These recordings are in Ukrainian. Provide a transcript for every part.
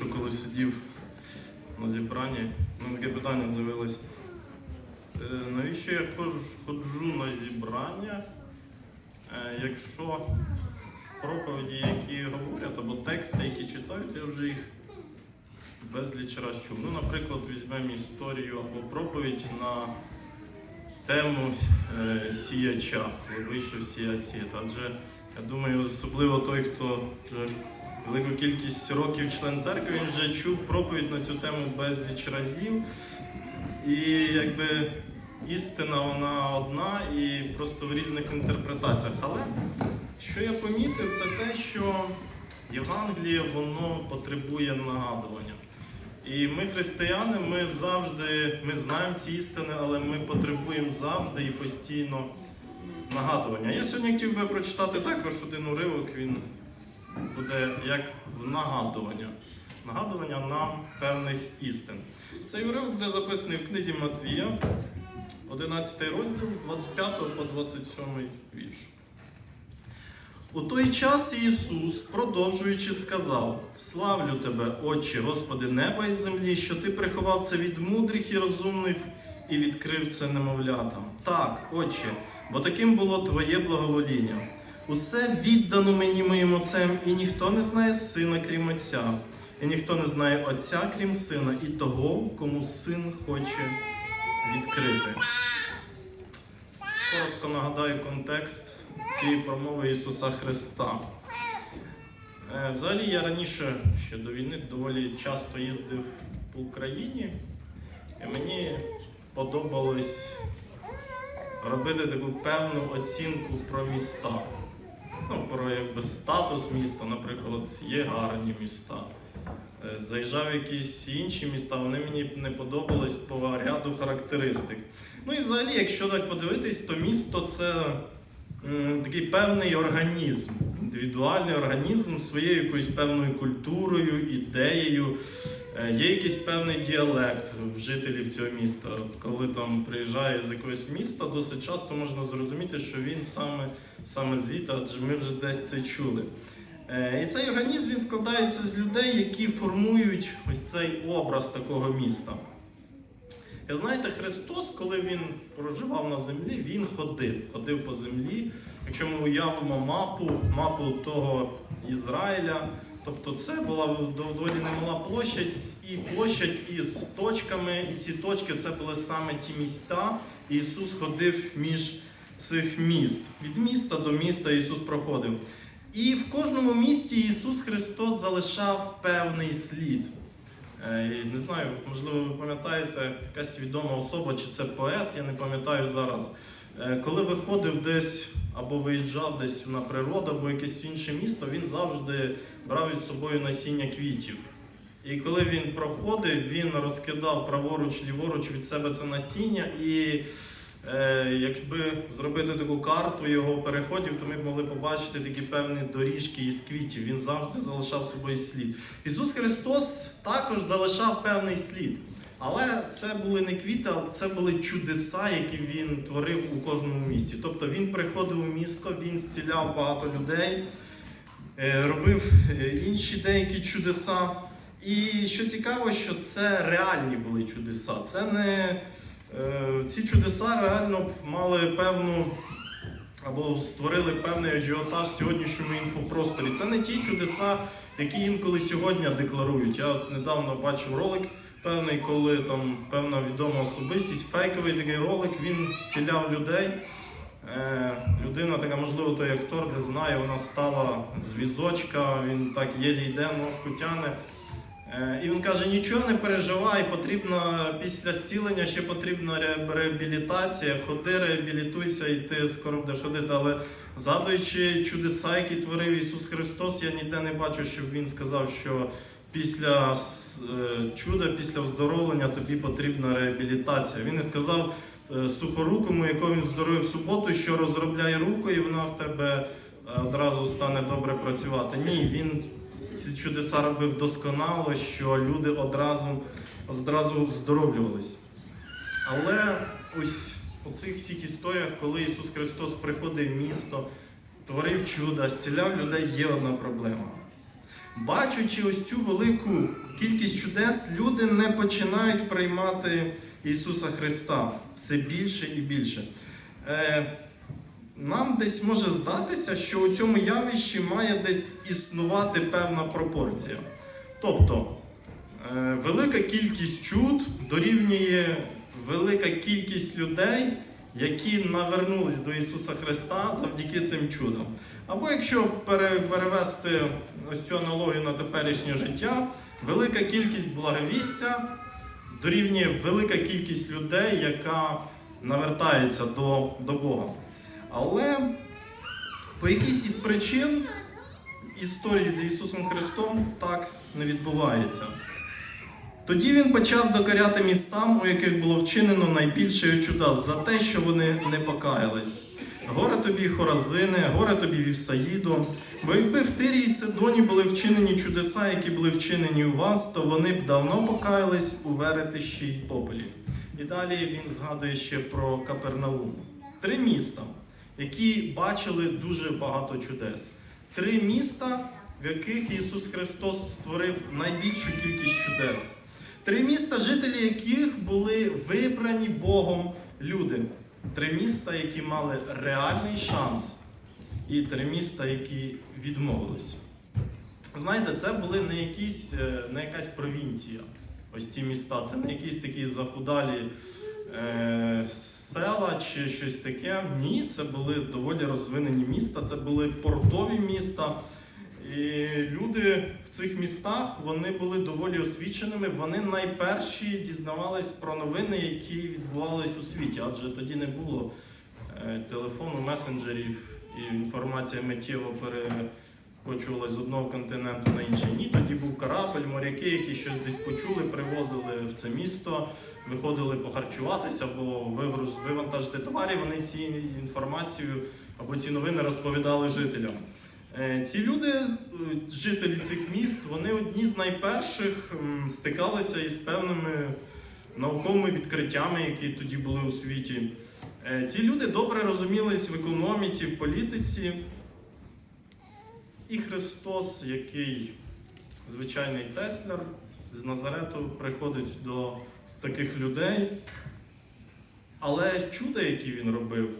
що коли сидів на зібранні, у мене таке питання з'явилось. Е, Навіщо я ходжу, на зібрання, е, якщо проповіді, які говорять, або тексти, які читають, я вже їх безліч раз чув. Ну, наприклад, візьмемо історію або проповідь на тему е, сіяча, коли вийшов сіяти. Адже я думаю, особливо той, хто вже велику кількість років член церкви, він вже чув проповідь на цю тему безліч разів. І якби істина вона одна і просто в різних інтерпретаціях. Але що я помітив, це те, що Євангеліє воно потребує нагадування. І ми, християни, ми завжди ми знаємо ці істини, але ми потребуємо завжди і постійно нагадування. Я сьогодні хотів би прочитати також один уривок, він буде як нагадування. Нагадування нам певних істин. Цей уривок буде записаний в книзі Матвія, 11 розділ з 25 по 27 вірш. У той час Ісус, продовжуючи, сказав: Славлю тебе, Отче, Господи, неба і землі, що ти приховав це від мудрих і розумних і відкрив це немовлятам. Так, Отче, бо таким було Твоє благовоління. Усе віддано мені моїм Отцем, і ніхто не знає сина, крім Отця, і ніхто не знає Отця, крім сина, і того, кому син хоче відкрити. Коротко нагадаю контекст цієї промови Ісуса Христа. Е, Взагалі я раніше ще до війни доволі часто їздив по Україні, і мені подобалось робити таку певну оцінку про міста. Ну, про якби статус міста, наприклад, є гарні міста. Е, Заїжджав в якісь інші міста, вони мені не подобались по ряду характеристик. Ну і взагалі, якщо так подивитись, то місто це такий певний організм, індивідуальний організм своєю якоюсь певною культурою, ідеєю. Е, Є якийсь певний діалект в жителів цього міста. Коли там приїжджає з якогось міста, досить часто можна зрозуміти, що він саме, саме звідти, адже ми вже десь це чули. Е, І цей організм він складається з людей, які формують ось цей образ такого міста. І знаєте, Христос, коли він проживав на землі, він ходив, ходив по землі. Якщо ми уявимо мапу, мапу того Ізраїля, тобто це була доволі немала площадь і площадь із точками, і ці точки це були саме ті міста. І Ісус ходив між цих міст. Від міста до міста Ісус проходив. І в кожному місті Ісус Христос залишав певний слід. Е, Не знаю, можливо, ви пам'ятаєте, якась відома особа, чи це поет, я не пам'ятаю зараз. Е, Коли виходив десь або виїжджав десь на природу, або якесь інше місто, він завжди брав із собою насіння квітів. І коли він проходив, він розкидав праворуч, ліворуч від себе це насіння. І е, якби зробити таку карту його переходів, то ми б могли побачити такі певні доріжки із квітів. Він завжди залишав собою слід. Ісус Христос також залишав певний слід. Але це були не квіти, а це були чудеса, які він творив у кожному місті. Тобто він приходив у місто, він зціляв багато людей, е, робив е, інші деякі чудеса. І що цікаво, що це реальні були чудеса. Це не е, ці чудеса реально мали певну або створили певний ажіотаж в сьогоднішньому інфопросторі. Це не ті чудеса, які інколи сьогодні декларують. Я недавно бачив ролик певний, коли там певна відома особистість, фейковий такий ролик, він зціляв людей. Е, людина така, можливо, той актор не знає, вона стала з візочка, він так єлі йде, ножку тяне. Е, І він каже: нічого не переживай, потрібно після зцілення ще потрібна реабілітація. Ходи, реабілітуйся, і ти скоро будеш ходити. Але згадуючи чудеса, які творив Ісус Христос, я ніде не бачу, щоб Він сказав, що після е, чуда, після оздоровлення тобі потрібна реабілітація. Він не сказав е, сухорукому, якого він здоровив в суботу, що розробляє руку, і вона в тебе е, одразу стане добре працювати. Ні, він ці чудеса робив досконало, що люди одразу, одразу здоровлювались. Але ось у цих всіх історіях, коли Ісус Христос приходив в місто, творив чуда, зціляв людей, є одна проблема. Бачачи ось цю велику кількість чудес, люди не починають приймати Ісуса Христа все більше і більше. Е, нам десь може здатися, що у цьому явищі має десь існувати певна пропорція. Тобто, е, велика кількість чуд дорівнює велика кількість людей, які навернулись до Ісуса Христа завдяки цим чудам. Або якщо перевести ось цю аналогію на теперішнє життя, велика кількість благовістя дорівнює велика кількість людей, яка навертається до, до Бога. Але по якійсь із причин історії з Ісусом Христом так не відбувається. Тоді він почав докоряти містам, у яких було вчинено найбільше чудес за те, що вони не покаялись. Горе тобі, Хоразине, горе тобі Вівсаїдо. Бо якби в Тирі і Сидоні були вчинені чудеса, які були вчинені у вас, то вони б давно покаялись у веретищі й попелі. І далі він згадує ще про Капернаум. Три міста, які бачили дуже багато чудес. Три міста, в яких Ісус Христос створив найбільшу кількість чудес. Три міста, жителі яких були вибрані Богом люди. Три міста, які мали реальний шанс, і три міста, які відмовились. Знаєте, це були не, якісь, е, не якась провінція. Ось ці міста. Це не якісь такі захудалі е, села чи щось таке. Ні, це були доволі розвинені міста, це були портові міста. І люди в цих містах вони були доволі освіченими. Вони найперші дізнавались про новини, які відбувались у світі, адже тоді не було е, телефону, месенджерів і інформація миттєво перекочувалась з одного континенту на інший. Ні, тоді був корабель, моряки, які щось десь почули, привозили в це місто, виходили похарчуватися або вивантажити товари. Вони ці інформацію або ці новини розповідали жителям. Е, Ці люди, е, жителі цих міст, вони одні з найперших стикалися із певними науковими відкриттями, які тоді були у світі. Е, Ці люди добре розумілись в економіці, в політиці. І Христос, який звичайний Теслер з Назарету, приходить до таких людей. Але чуда, які він робив,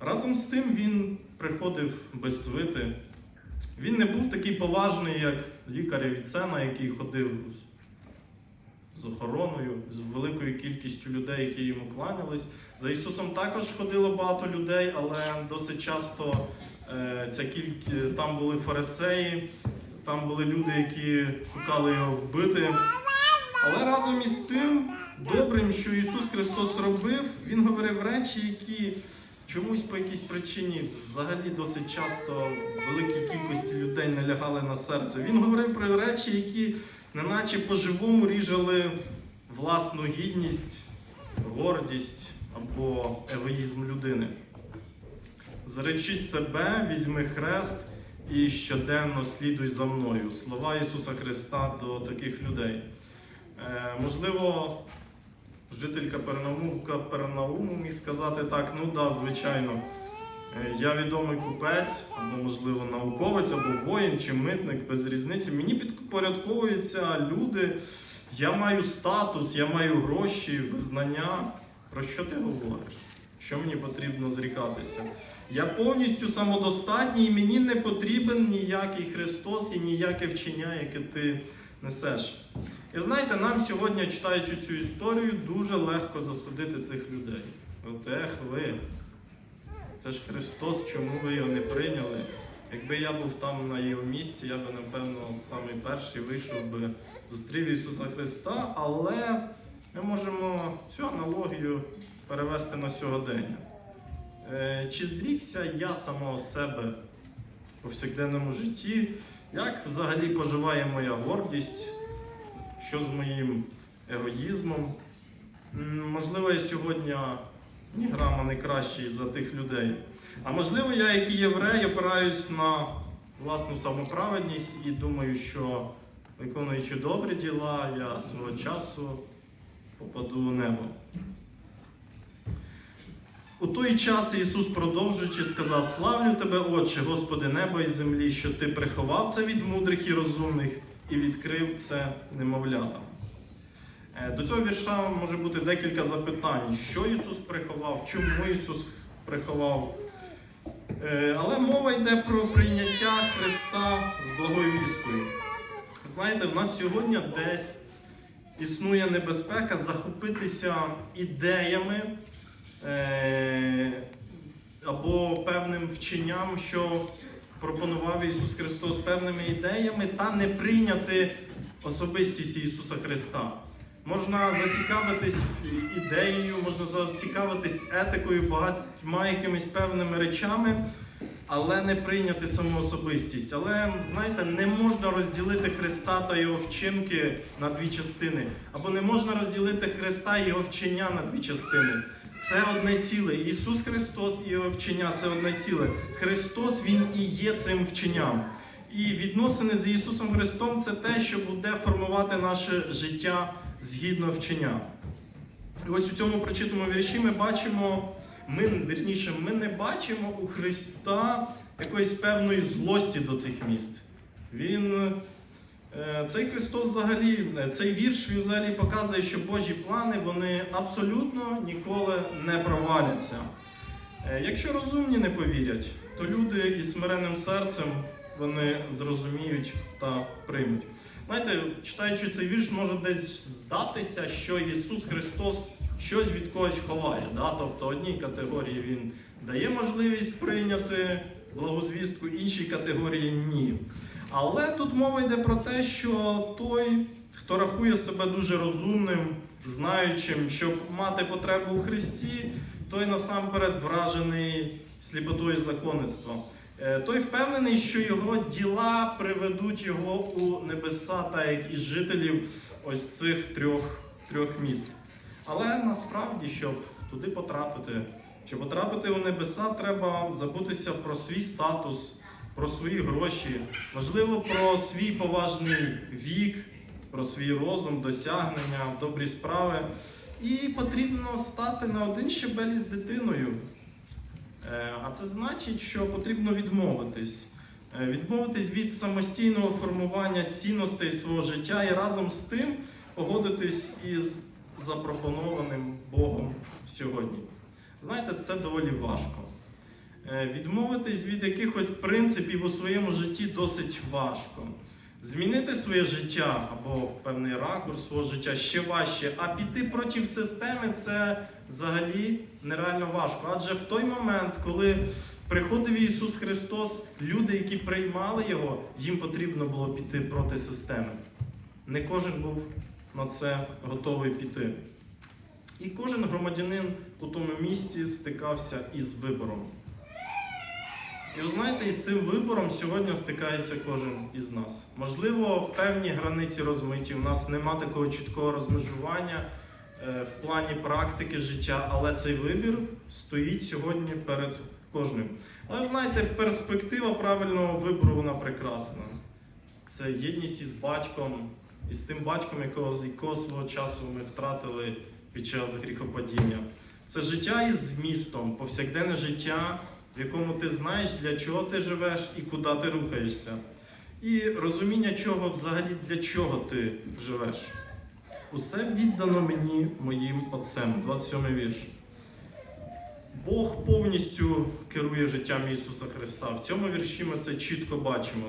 разом з тим він приходив без свити. Він не був такий поважний, як лікар Авіцена, який ходив з охороною, з великою кількістю людей, які йому кланялись. За Ісусом також ходило багато людей, але досить часто е, ця кіль... там були фарисеї, там були люди, які шукали його вбити. Але разом із тим, добрим, що Ісус Христос робив, Він говорив речі, які чомусь по якійсь причині взагалі досить часто великій кількості людей не лягали на серце. Він говорив про речі, які неначе по-живому ріжали власну гідність, гордість або егоїзм людини. Зречись себе, візьми хрест і щоденно слідуй за мною. Слова Ісуса Христа до таких людей. Е, можливо, житель Капернауму, Капернауму міг сказати так, ну да, звичайно, е, я відомий купець, або, можливо, науковець, або воїн чи митник, без різниці. Мені підпорядковуються люди, я маю статус, я маю гроші, визнання. Про що ти говориш? Що мені потрібно зрікатися? Я повністю самодостатній, і мені не потрібен ніякий Христос і ніяке вчення, яке ти несеш. І знаєте, нам сьогодні, читаючи цю історію, дуже легко засудити цих людей. От ех ви, це ж Христос, чому ви його не прийняли? Якби я був там на його місці, я би, напевно, самий перший вийшов би, зустрів Ісуса Христа, але ми можемо цю аналогію перевести на сьогодення. Е, Чи зрікся я самого себе в повсякденному житті? Як взагалі поживає моя гордість? Що з моїм егоїзмом? Можливо, я сьогодні ні грама не кращий за тих людей. А можливо, я, як і єврей, опираюсь на власну самоправедність і думаю, що виконуючи добрі діла, я свого часу попаду у небо. У той час Ісус, продовжуючи, сказав: Славлю тебе, Отче, Господи, неба і землі, що ти приховав це від мудрих і розумних і відкрив це немовлятам. Е, До цього вірша може бути декілька запитань, що Ісус приховав, чому Ісус приховав. Е, Але мова йде про прийняття Христа з благою вісткою. Знаєте, в нас сьогодні десь існує небезпека захопитися ідеями або певним вченням, що пропонував Ісус Христос певними ідеями, та не прийняти особистість Ісуса Христа. Можна зацікавитись ідеєю, можна зацікавитись етикою, багатьма якимись певними речами, але не прийняти саму особистість. Але знаєте, не можна розділити Христа та його вчинки на дві частини, або не можна розділити Христа і його вчення на дві частини. Це одне ціле. Ісус Христос і його вчення це одне ціле. Христос Він і є цим вченням. І відносини з Ісусом Христом це те, що буде формувати наше життя згідно вчення. І ось у цьому прочитаному вірші ми бачимо, ми, вірніше, ми не бачимо у Христа якоїсь певної злості до цих міст. Він, цей Христос взагалі, е, цей вірш він взагалі показує, що Божі плани вони абсолютно ніколи не проваляться. Е, Якщо розумні не повірять, то люди із смиренним серцем вони зрозуміють та приймуть. Знаєте, читаючи цей вірш, може десь здатися, що Ісус Христос щось від когось ховає. Да? Тобто одній категорії Він дає можливість прийняти благозвістку, іншій категорії ні. Але тут мова йде про те, що той, хто рахує себе дуже розумним, знаючим, щоб мати потребу у Христі, той насамперед вражений сліпотою законництва. Е, Той впевнений, що його діла приведуть його у небеса, так як і жителів ось цих трьох, трьох міст. Але насправді, щоб туди потрапити, щоб потрапити у небеса, треба забутися про свій статус, про свої гроші, можливо, про свій поважний вік, про свій розум, досягнення, добрі справи. І потрібно стати на один щебель з дитиною. Е, А це значить, що потрібно відмовитись. Е, Відмовитись від самостійного формування цінностей свого життя і разом з тим погодитись із запропонованим Богом сьогодні. Знаєте, це доволі важко. Е, Відмовитись від якихось принципів у своєму житті досить важко. Змінити своє життя або певний ракурс свого життя ще важче, а піти проти системи це взагалі нереально важко. Адже в той момент, коли приходив Ісус Христос, люди, які приймали Його, їм потрібно було піти проти системи. Не кожен був на це готовий піти. І кожен громадянин у тому місті стикався із вибором. І ви знаєте, із цим вибором сьогодні стикається кожен із нас. Можливо, певні границі розмиті. У нас нема такого чіткого розмежування е, в плані практики життя, але цей вибір стоїть сьогодні перед кожним. Але ви знаєте, перспектива правильного вибору вона прекрасна. Це єдність із батьком, із тим батьком, якого, з якого свого часу ми втратили під час гріхопадіння. Це життя із змістом, повсякденне життя, в якому ти знаєш, для чого ти живеш і куди ти рухаєшся. І розуміння, чого взагалі для чого ти живеш. Усе віддано мені моїм отцем. 27 вірш. Бог повністю керує життям Ісуса Христа. В цьому вірші ми це чітко бачимо.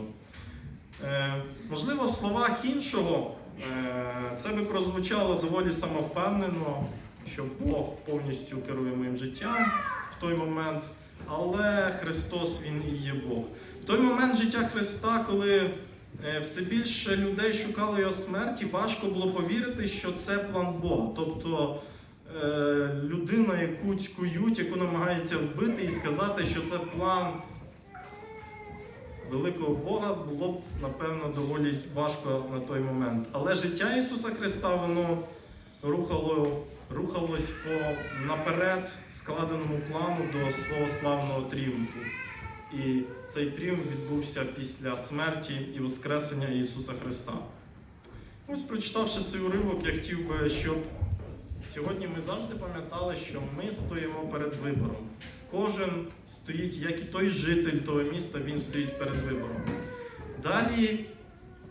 Е, можливо, в словах іншого е, це би прозвучало доволі самовпевнено, що Бог повністю керує моїм життям в той момент, але Христос Він і є Бог. В той момент життя Христа, коли е, все більше людей шукало його смерті, важко було повірити, що це план Бога. Тобто е, людина, яку цькують, яку намагається вбити і сказати, що це план великого Бога, було б, напевно, доволі важко на той момент. Але життя Ісуса Христа, воно рухало, рухалось по наперед складеному плану до свого славного тріумфу. І цей тріумф відбувся після смерті і Воскресення Ісуса Христа. Ось прочитавши цей уривок, я хотів би, щоб сьогодні ми завжди пам'ятали, що ми стоїмо перед вибором. Кожен стоїть, як і той житель того міста, він стоїть перед вибором. Далі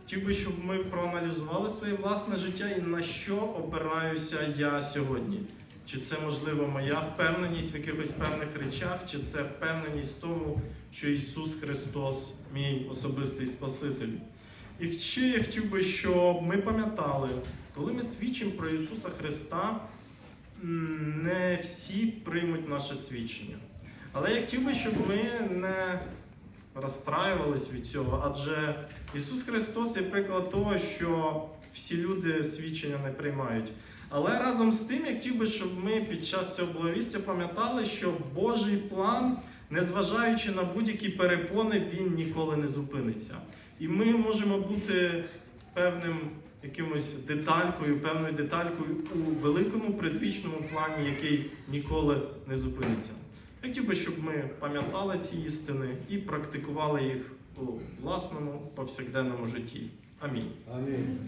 хотів би, щоб ми проаналізували своє власне життя і на що опираюся я сьогодні. Чи це можливо моя впевненість в якихось певних речах, чи це впевненість в тому, що Ісус Христос мій особистий Спаситель. І ще я хотів би, щоб ми пам'ятали, коли ми свідчимо про Ісуса Христа, не всі приймуть наше свідчення. Але я хотів би, щоб ми не розстраювались від цього, адже Ісус Христос є приклад того, що всі люди свідчення не приймають. Але разом з тим я хотів би, щоб ми під час цього благовістя пам'ятали, що Божий план, незважаючи на будь-які перепони, він ніколи не зупиниться. І ми можемо бути певним якимось деталькою, певною деталькою у великому предвічному плані, який ніколи не зупиниться. Хотів би, щоб ми пам'ятали ці істини і практикували їх у власному повсякденному житті. Амінь. Амінь.